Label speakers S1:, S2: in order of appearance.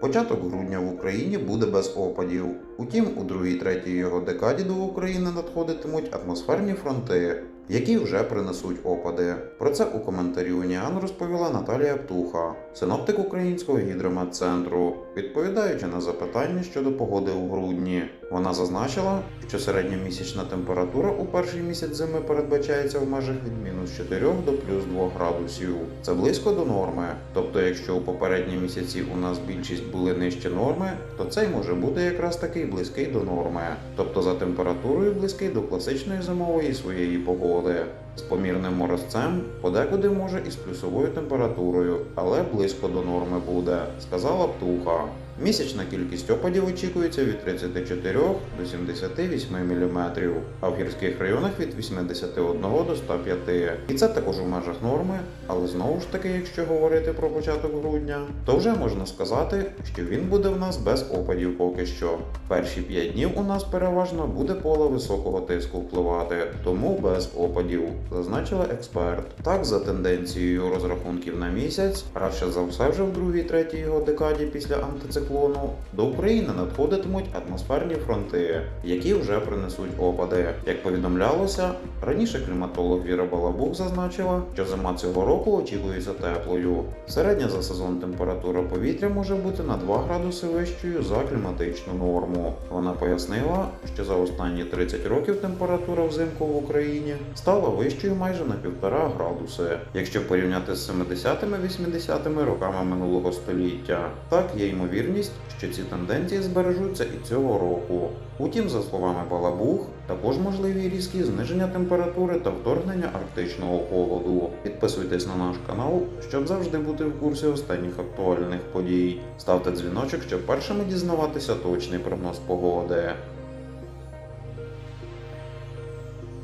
S1: Початок грудня в Україні буде без опадів. Утім, у другій третій його декаді до України надходитимуть атмосферні фронти, які вже принесуть опади. Про це у коментарі Уніан розповіла Наталія Птуха, синоптик Українського гідрометцентру, відповідаючи на запитання щодо погоди у грудні. Вона зазначила, що середньомісячна температура у перший місяць зими передбачається в межах від мінус 4 до плюс 2 градусів. Це близько до норми. Тобто, якщо у попередні місяці у нас більшість були нижче норми, то цей може бути якраз такий близький до норми, тобто за температурою близький до класичної зимової своєї погоди. З помірним морозцем подекуди може і з плюсовою температурою, але близько до норми буде, сказала птуха. Місячна кількість опадів очікується від 34 до 78 мм, а в гірських районах від 81 до 105. І це також у межах норми, але знову ж таки, якщо говорити про початок грудня, то вже можна сказати, що він буде в нас без опадів поки що. Перші 5 днів у нас переважно буде поле високого тиску впливати, тому без опадів, зазначила експерт. Так, за тенденцією розрахунків на місяць, радше за все вже в другій третій його декаді після антициклону до України надходитимуть атмосферні фронти, які вже принесуть опади. Як повідомлялося, раніше кліматолог Віра Балабук зазначила, що зима цього року очікується теплою. Середня за сезон температура повітря може бути на 2 градуси вищою за кліматичну норму. Вона пояснила, що за останні 30 років температура взимку в Україні стала вищою майже на 1,5 градуси, якщо порівняти з 70-80-ми роками минулого століття. Так є ймовірність, що ці тенденції збережуться і цього року. Утім, за словами Балабух, також можливі різкі зниження температури та вторгнення арктичного холоду. Підписуйтесь на наш канал, щоб завжди бути в курсі останніх актуальних подій. Ставте дзвіночок, щоб першими дізнаватися точний прогноз погоди.